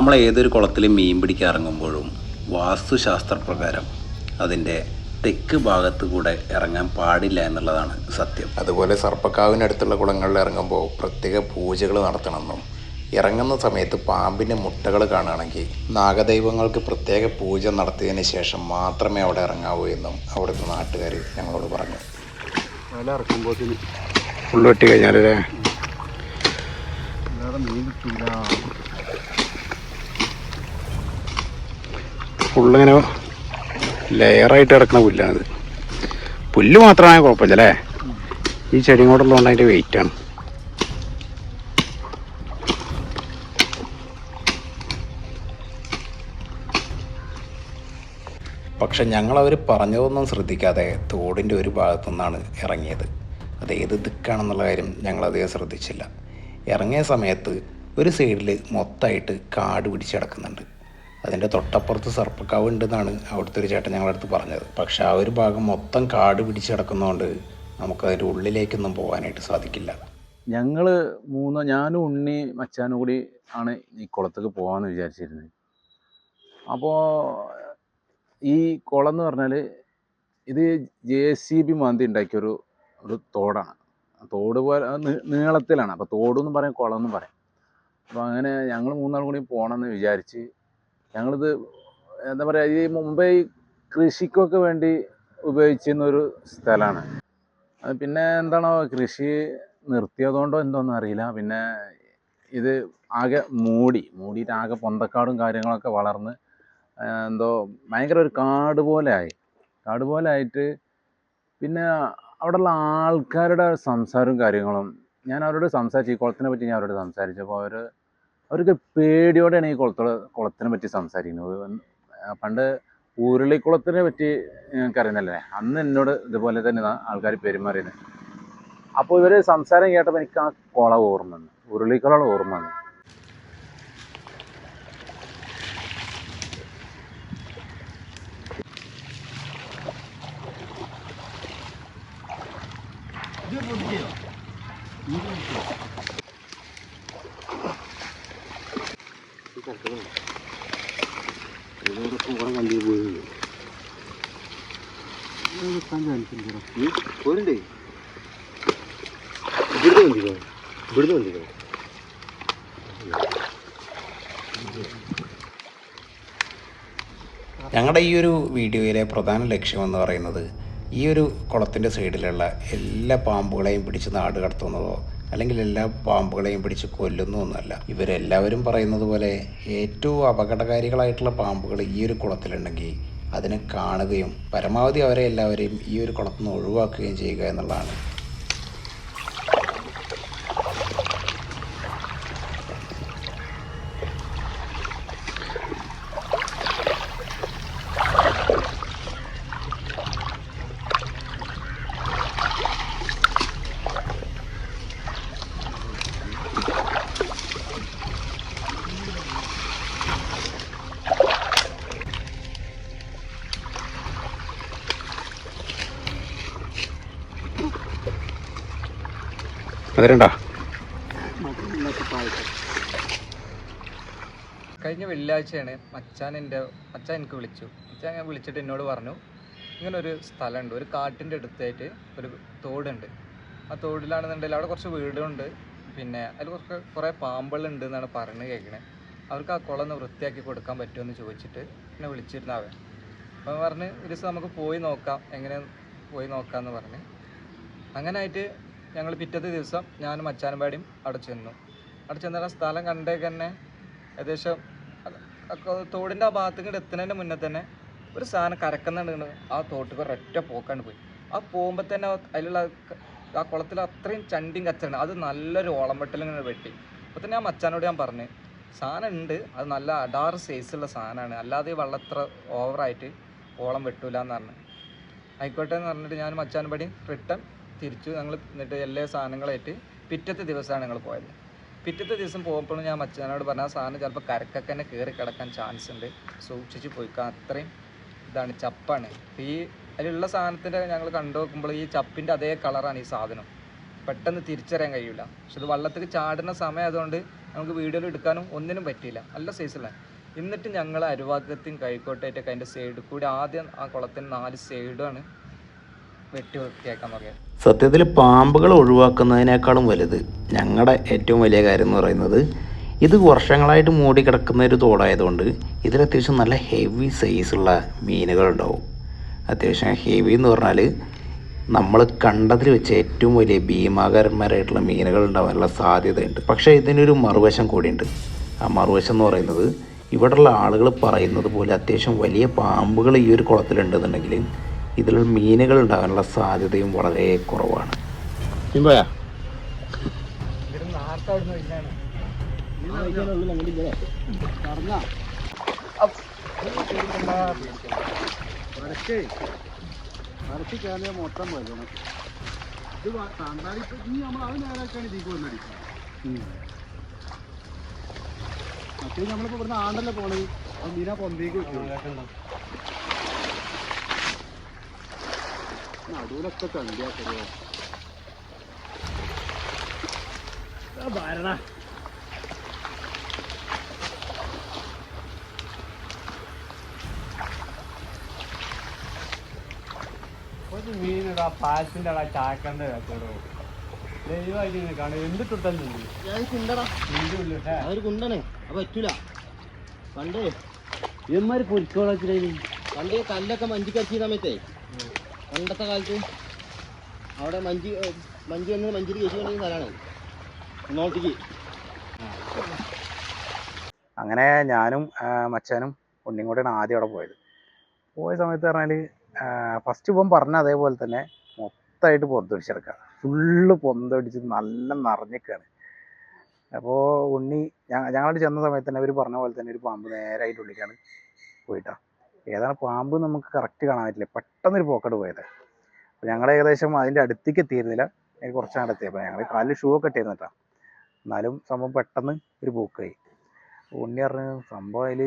നമ്മൾ ഏതൊരു കുളത്തിലും മീൻ പിടിക്കാൻ ഇറങ്ങുമ്പോഴും വാസ്തുശാസ്ത്രപ്രകാരം അതിന്റെ തെക്ക് ഭാഗത്ത് കൂടെ ഇറങ്ങാൻ പാടില്ല എന്നുള്ളതാണ് സത്യം. അതുപോലെ സർപ്പക്കാവിനടുത്തുള്ള കുളങ്ങളിൽ ഇറങ്ങുമ്പോൾ പ്രത്യേക പൂജകൾ നടത്തണമെന്നും ഇറങ്ങുന്ന സമയത്ത് പാമ്പിന്റെ മുട്ടകൾ കാണുകയാണെങ്കിൽ നാഗദൈവങ്ങൾക്ക് പ്രത്യേക പൂജ നടത്തിയതിന് ശേഷം മാത്രമേ അവിടെ ഇറങ്ങാവൂ എന്നും അവിടുത്തെ നാട്ടുകാർ ഞങ്ങളോട് പറഞ്ഞു. വില ഇറക്കുമ്പോഴത്തേന് കഴിഞ്ഞാലേ മീൻ കിട്ടൂല. ഫുള്ളിങ്ങനെ ലെയറായിട്ട് കിടക്കുന്ന പുല്ലാണിത് പുല്ല് മാത്രമാണെങ്കിൽ കുഴപ്പമില്ല അല്ലേ? ഈ ചെടിയും കൂടെ ഉള്ളതുകൊണ്ട് അതിന്റെ വെയിറ്റാണ് പക്ഷെ ഞങ്ങളവർ പറഞ്ഞതൊന്നും ശ്രദ്ധിക്കാതെ തോടിന്റെ ഒരു ഭാഗത്തു നിന്നാണ് ഇറങ്ങിയത്. അത് ഏത് ദിക്കാണെന്നുള്ള കാര്യം ഞങ്ങളധികം ശ്രദ്ധിച്ചില്ല. ഇറങ്ങിയ സമയത്ത് ഒരു സൈഡിൽ മൊത്തമായിട്ട് കാട് പിടിച്ച് കിടക്കുന്നുണ്ട്. അതിന്റെ തൊട്ടപ്പുറത്ത് സർപ്പക്കാവ് ഉണ്ടെന്നാണ് അവിടുത്തെ ഒരു ചേട്ടൻ ഞങ്ങളുടെ അടുത്ത് പറഞ്ഞത്. പക്ഷേ ആ ഒരു ഭാഗം മൊത്തം കാട് പിടിച്ച് കിടക്കുന്നതുകൊണ്ട് നമുക്കതിന്റെ ഉള്ളിലേക്കൊന്നും പോകാനായിട്ട് സാധിക്കില്ല. ഞങ്ങൾ മൂന്ന് ഞാനും ഉണ്ണി മച്ചാനും കൂടി ആണ് ഈ കുളത്തേക്ക് പോകാമെന്ന് വിചാരിച്ചിരുന്നത്. അപ്പോൾ ഈ കുളം എന്ന് പറഞ്ഞാൽ ഇത് ജെ സി ബി മാന്തി ഉണ്ടാക്കിയൊരു ഒരു തോടാണ്. തോട് പോലെ നീളത്തിലാണ്. അപ്പോൾ തോടെന്നും പറയാം കുളം എന്നും പറയാം. അപ്പോൾ അങ്ങനെ ഞങ്ങൾ മൂന്നാളും കൂടി പോകണമെന്ന് വിചാരിച്ച് ഞങ്ങളിത് എന്താ പറയുക ഈ മുംബൈ കൃഷിക്കൊക്കെ വേണ്ടി ഉപയോഗിച്ചിരുന്ന ഒരു സ്ഥലമാണ്. അത് പിന്നെ എന്താണോ കൃഷി നിർത്തിയതുകൊണ്ടോ എന്തോന്നും അറിയില്ല. പിന്നെ ഇത് ആകെ മൂടി മൂടിയിട്ട് ആകെ പൊന്തക്കാടും കാര്യങ്ങളൊക്കെ വളർന്ന് എന്തോ ഭയങ്കര ഒരു കാട് പോലെ ആയി. കാട് പോലെ ആയിട്ട് പിന്നെ അവിടെയുള്ള ആൾക്കാരുടെ സംസാരവും കാര്യങ്ങളും ഞാൻ അവരോട് സംസാരിച്ചു. ഈ കുളത്തിനെ പറ്റി ഞാൻ അവരോട് സംസാരിച്ചു. സംസാരിച്ചപ്പോൾ അവർ അവർക്ക് പേടിയോടെയാണ് ഈ കുളത്തോട് കുളത്തിനെ പറ്റി സംസാരിക്കുന്നത്. പണ്ട് ഉരുളിക്കുളത്തിനെ പറ്റി ഞങ്ങൾക്ക് അറിയുന്നല്ലേ? അന്ന് എന്നോട് ഇതുപോലെ തന്നെ ആൾക്കാർ പെരുമാറിയത് അപ്പോൾ ഇവർ സംസാരം കേട്ടപ്പോൾ എനിക്ക് ആ കുളം ഓർമ്മ വന്നു. ഉരുളിക്കുളം ഓർമ്മ വന്നു ഇതിനോടൊപ്പം കുറെ വണ്ടി പോയിട്ടുണ്ട് വെക്കാൻ ചാൻസ് പോരണ്ടേ ഇവിടുന്ന് വന്നിക്കോ ഇവിടുന്ന് വന്നിക്കോ ഞങ്ങളുടെ ഈ ഒരു വീഡിയോയിലെ പ്രധാന ലക്ഷ്യം എന്ന് പറയുന്നത് ഈ ഒരു കുളത്തിന്റെ സൈഡിലുള്ള എല്ലാ പാമ്പുകളെയും പിടിച്ച് നാട് കടത്തുന്നതോ അല്ലെങ്കിൽ എല്ലാ പാമ്പുകളെയും പിടിച്ച് കൊല്ലുന്നൊന്നുമല്ല ഇവരെല്ലാവരും പറയുന്നത് പോലെ ഏറ്റവും അപകടകാരികളായിട്ടുള്ള പാമ്പുകൾ ഈ ഒരു കുളത്തിലുണ്ടെങ്കിൽ അതിനെ കാണുകയും പരമാവധി അവരെ എല്ലാവരെയും ഈ ഒരു കുളത്തിൽ നിന്ന് ഒഴിവാക്കുകയും ചെയ്യുക എന്നുള്ളതാണ്. അതിരണ്ടാ കഴിഞ്ഞ വെള്ളിയാഴ്ചയാണ് മച്ചാൻ എന്റെ മച്ചാൻ എനിക്ക് വിളിച്ചു. മച്ചാൻ ഞാൻ വിളിച്ചിട്ട് എന്നോട് പറഞ്ഞു ഇങ്ങനെ ഒരു സ്ഥലമുണ്ട് ഒരു കാട്ടിന്റെ അടുത്തായിട്ട് ഒരു തോടുണ്ട്. ആ തോടിലാണെന്നുണ്ടെങ്കിൽ അവിടെ കുറച്ച് വീടുണ്ട് പിന്നെ അതിൽ കുറച്ച് കുറേ പാമ്പുകളുണ്ട് എന്നാണ് പറഞ്ഞ് കേൾക്കണേ. അവർക്ക് ആ കുളം ഒന്ന് വൃത്തിയാക്കി കൊടുക്കാൻ പറ്റുമെന്ന് ചോദിച്ചിട്ട് എന്നെ വിളിച്ചിരുന്നാവേ അവൻ. പറഞ്ഞ് ഒരു ദിവസം നമുക്ക് പോയി നോക്കാം എങ്ങനെ പോയി നോക്കാമെന്ന് പറഞ്ഞ്. അങ്ങനെ ആയിട്ട് ഞങ്ങൾ പിറ്റത്തെ ദിവസം ഞാനും മച്ചാനമ്പാടിയും അവിടെ ചെന്നു. അവിടെ ചെന്നാൽ സ്ഥലം കണ്ടേക്ക് തന്നെ ഏകദേശം തോടിന്റെ ആ ഭാഗത്തേക്ക് എത്തുന്നതിന്റെ മുന്നേ തന്നെ ഒരു സാധനം കരക്കുന്നുണ്ട് ആ തോട്ടിക്ക് ഒരൊറ്റ പോക്കാണ്ട് പോയി. ആ പോകുമ്പോൾ തന്നെ അതിലുള്ള ആ കുളത്തിൽ അത്രയും ചണ്ടിയും കച്ചറുണ്ട്. അത് നല്ലൊരു ഓളം വെട്ടൽ ഇങ്ങനെ വെട്ടി. അപ്പോൾ തന്നെ ആ മച്ചാനോട് ഞാൻ പറഞ്ഞു സാധനം ഉണ്ട് അത് നല്ല അടാറ് സൈസുള്ള സാധനമാണ് അല്ലാതെ ഈ ഓവർ ഓവറായിട്ട് ഓളം വെട്ടൂല എന്ന് പറഞ്ഞു. ആയിക്കോട്ടെ എന്ന് പറഞ്ഞിട്ട് ഞാൻ മച്ചാൻപടി റിട്ടേൺ തിരിച്ചു ഞങ്ങൾ എന്നിട്ട് എല്ലാ സാധനങ്ങളായിട്ട് പിറ്റത്തെ ദിവസമാണ് ഞങ്ങൾ പോയത്. പിറ്റത്തെ ദിവസം പോകുമ്പോഴും ഞാൻ അച്ഛനോട് പറഞ്ഞ ആ സാധനം ചിലപ്പോൾ കരക്കൊക്കെ തന്നെ കയറി കിടക്കാൻ ചാൻസ് ഉണ്ട്. സൂക്ഷിച്ച് പോയിക്കാൻ അത്രയും ഇതാണ് ചപ്പാണ്. ഈ അതിലുള്ള സാധനത്തിന്റെ ഞങ്ങൾ കണ്ടു നോക്കുമ്പോൾ ഈ ചപ്പിന്റെ അതേ കളറാണ് ഈ സാധനം. പെട്ടെന്ന് തിരിച്ചറിയാൻ കഴിയില്ല പക്ഷെ ഇത് വള്ളത്തിൽ ചാടുന്ന സമയം അതുകൊണ്ട് നമുക്ക് വീഡിയോയിൽ എടുക്കാനും ഒന്നിനും പറ്റിയില്ല. നല്ല സൈസുള്ള എന്നിട്ട് ഞങ്ങൾ അരുവാക്കത്തും കൈക്കോട്ടേറ്റൊക്കെ അതിന്റെ സൈഡിൽ കൂടി ആദ്യം ആ കുളത്തിന് നാല് സൈഡാണ് സത്യത്തിൽ പാമ്പുകൾ ഒഴിവാക്കുന്നതിനേക്കാളും വലുത്. ഞങ്ങളുടെ ഏറ്റവും വലിയ കാര്യം എന്ന് പറയുന്നത് ഇത് വർഷങ്ങളായിട്ട് മൂടി കിടക്കുന്ന ഒരു തോടായതുകൊണ്ട് ഇതിൽ അത്യാവശ്യം നല്ല ഹെവി സൈസുള്ള മീനുകളുണ്ടാവും അത്യാവശ്യം ഹെവി എന്ന് പറഞ്ഞാൽ നമ്മൾ കണ്ടതിൽ വെച്ച് ഏറ്റവും വലിയ ഭീമാകരന്മാരായിട്ടുള്ള മീനുകൾ ഉണ്ടാവാനുള്ള സാധ്യതയുണ്ട്. പക്ഷേ ഇതിനൊരു മറുവശം കൂടിയുണ്ട്. ആ മറുവശം എന്ന് പറയുന്നത് ഇവിടെയുള്ള ആളുകൾ പറയുന്നത് പോലെ അത്യാവശ്യം വലിയ പാമ്പുകൾ ഈ ഒരു കുളത്തിലുണ്ടെന്നുണ്ടെങ്കിൽ ഇതിൽ മീനുകൾ ഉണ്ടാകാനുള്ള സാധ്യതയും വളരെ കുറവാണ്. മൊത്തം വരണം ഇത് താണ്ടാടി ഇനി നമ്മൾ അത് നേരാക്കാണ് ഇതിക്ക് വന്നടിക്കുക മറ്റേ നമ്മളിപ്പോ ഇവിടുന്ന് ആണ്ടല്ലേ പോണത് അപ്പൊ മീനാ പൊന്തേക്ക് നടുവിലൊക്കെ തണ്ടിയാക്കരുതോ ഒരു മീനിടാ പായത്തിന്റെ അടാ ചാക്കണ്ട കേട്ടോ ദൈവമായിട്ട് ഇങ്ങനെ കാണും. എന്തിട്ടുണ്ടല്ലോ ഞാൻ കുണ്ടടാ. അതൊരു കുണ്ടനെ. അത് പറ്റൂല. പണ്ടേ. ഇവന്മാര് പൊരിക്കോളാ പണ്ട് കല്ലൊക്കെ മഞ്ചിക്കടിച്ച സമയത്തേ. പണ്ടത്തെ കാലത്ത് അവിടെ മഞ്ചി മഞ്ചി വന്ന് മഞ്ചിരി കൊണ്ടിരുന്ന സ്ഥലമാണ്. നോട്ടിക്ക്. അങ്ങനെ ഞാനും മച്ചാനും ഉണ്ണിയും കൂടെയാണ് ആദ്യം അവിടെ പോയത്. പോയ സമയത്ത് പറഞ്ഞാൽ ഫസ്റ്റ് ഇപ്പം പറഞ്ഞ അതേപോലെ തന്നെ മൊത്തമായിട്ട് പൊന്തടിച്ചെടുക്കുക. ഫുള്ള് പൊന്തടിച്ച് നല്ല നിറഞ്ഞിക്കാണ് അപ്പോൾ ഉണ്ണി ഞങ്ങളോട് ചെന്ന സമയത്ത് തന്നെ അവർ പറഞ്ഞ പോലെ തന്നെ ഒരു പാമ്പ് നേരായിട്ട് ഉള്ളിക്കാണ് പോയിട്ടാ. ഏതാണ് പാമ്പ് നമുക്ക് കറക്റ്റ് കാണാൻ പറ്റില്ല. പെട്ടെന്നൊരു പോക്കട് പോയത്. അപ്പോൾ ഞങ്ങൾ ഏകദേശം അതിന്റെ അടുത്തേക്ക് എത്തിയിരുന്നില്ല. കുറച്ചാണ് എത്തിയപ്പോൾ ഞങ്ങൾ കാലിൽ ഷൂ ഒക്കെ ഇട്ടിരുന്നു കേട്ടോ. എന്നാലും സംഭവം പെട്ടെന്ന് ഒരു പോക്കായി. ഉണ്ണി പറഞ്ഞു സംഭവം അതിൽ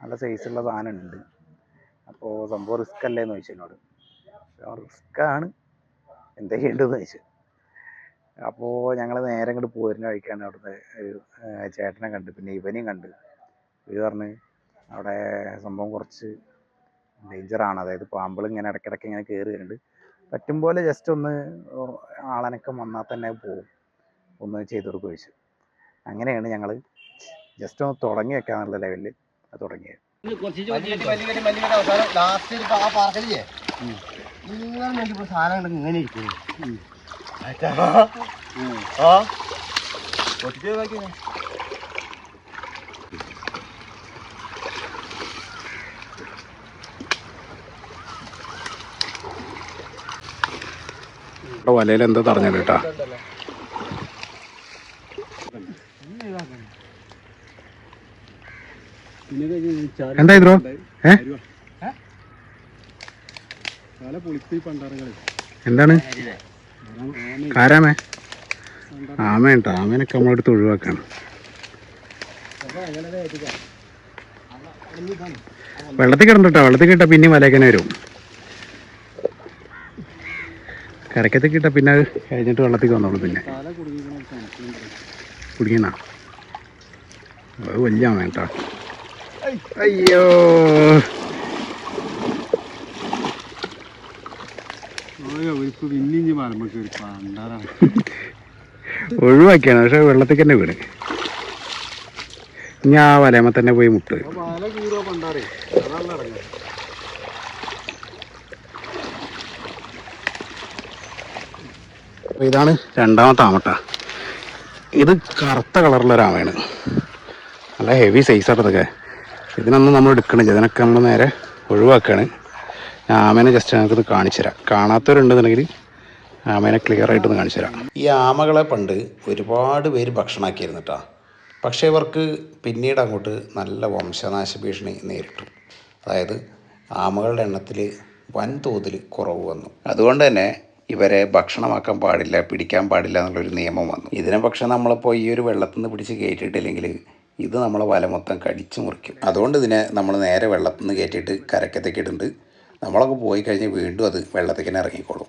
നല്ല സൈസുള്ള സാധനം ഉണ്ട്. അപ്പോൾ സംഭവം റിസ്ക് അല്ലേന്ന് ചോദിച്ചു എന്നോട്. റിസ്ക് ആണ്. എന്താ ചെയ്യേണ്ടതെന്ന് ചോദിച്ചു. അപ്പോൾ ഞങ്ങൾ നേരെ ഇങ്ങോട്ട് പോരുന്ന കഴിക്കാണ് അവിടുത്തെ ഒരു ചേട്ടനെ കണ്ട്. പിന്നെ ഇവനെയും കണ്ട്. ഇത് പറഞ്ഞ് അവിടെ സംഭവം കുറച്ച് ഡേഞ്ചറാണ് അതായത് പാമ്പുകൾ ഇങ്ങനെ ഇടയ്ക്കിടയ്ക്ക് ഇങ്ങനെ കയറി വരുന്നുണ്ട്. പറ്റും പോലെ ജസ്റ്റ് ഒന്ന് ആളനക്കം വന്നാൽ തന്നെ പോകും ഒന്ന് ചെയ്ത് കൊടുക്കുക ചോദിച്ചു അങ്ങനെയാണ് ഞങ്ങൾ ജസ്റ്റ് ഒന്ന് തുടങ്ങി വെക്കാന്നുള്ള ലെവലിൽ അത് തുടങ്ങിയത്. ലാസ്റ്റ് ആ പാർക്കലില്ലേ? ഇങ്ങനെ വേണ്ടി സാധനം ഇങ്ങനെ ഇരിക്കുന്നു. ആ. വലയിൽ എന്തോ തടഞ്ഞത് കേട്ടാ? എന്താ ഇത്രോ എന്താണ്? കാരാമേ ആമയുണ്ടോ ആമേനൊക്കെ നമ്മളെടുത്ത് ഒഴിവാക്കാണ്. വെള്ളത്തിൽ കിടന്നിട്ടോ വെള്ളത്തിൽ കിട്ടാ പിന്നെയും വലയ്ക്കനെ വരും. കരക്കത്തിൽ ഇട്ട പിന്നെ അത് കഴിഞ്ഞിട്ട് വെള്ളത്തേക്ക് വന്നോളൂ പിന്നെ. കുടിക്കണ അത് വലിയ വേണ്ട അയ്യോ. ഒഴിവാക്കിയാണ് പക്ഷെ വെള്ളത്തിൽ തന്നെ വീട് ഇനി ആ വലയമ്മ തന്നെ പോയി മുട്ട് പല കീറോ പണ്ടാറേ അതാണ് നടക്കുന്നത് ഇതാണ് രണ്ടാമത്തെ ആമട്ട. ഇത് കറുത്ത കളറുള്ള ഒരാമയാണ്. നല്ല ഹെവി സൈസാണ് ഇതൊക്കെ. ഇതിനൊന്നും നമ്മൾ എടുക്കണില്ല. ഇതിനൊക്കെ നമ്മൾ നേരെ ഒഴിവാക്കുകയാണ്. ഞാൻ ആമേനെ ജസ്റ്റ് ഞങ്ങൾക്ക് കാണിച്ചു തരാം. കാണാത്തവരുണ്ടെന്നുണ്ടെങ്കിൽ ആമേനെ ക്ലിയർ ആയിട്ടൊന്ന് കാണിച്ചു തരാം. ഈ ആമകളെ പണ്ട് ഒരുപാട് പേര് ഭക്ഷണമാക്കിയിരുന്നു കേട്ടോ പക്ഷേ ഇവർക്ക് പിന്നീട് അങ്ങോട്ട് നല്ല വംശനാശ ഭീഷണി നേരിട്ടു. അതായത് ആമകളുടെ എണ്ണത്തിൽ വൻതോതിൽ കുറവ് വന്നു. അതുകൊണ്ട് തന്നെ ഇവരെ ഭക്ഷണമാക്കാൻ പാടില്ല പിടിക്കാൻ പാടില്ല എന്നുള്ളൊരു നിയമം വന്നു. ഇതിനെ പക്ഷേ നമ്മളിപ്പോൾ ഈ ഒരു വെള്ളത്തിൽ നിന്ന് പിടിച്ച് കയറ്റിയിട്ടില്ലെങ്കിൽ ഇത് നമ്മളെ വല മൊത്തം കടിച്ചു മുറിക്കും. അതുകൊണ്ട് ഇതിനെ നമ്മൾ നേരെ വെള്ളത്തിൽ നിന്ന് കയറ്റിയിട്ട് കരക്കത്തേക്ക് ഇടുന്നുണ്ട്. നമ്മളൊക്കെ പോയി കഴിഞ്ഞ് വീണ്ടും അത് വെള്ളത്തേക്ക് തന്നെ ഇറങ്ങിക്കോളും.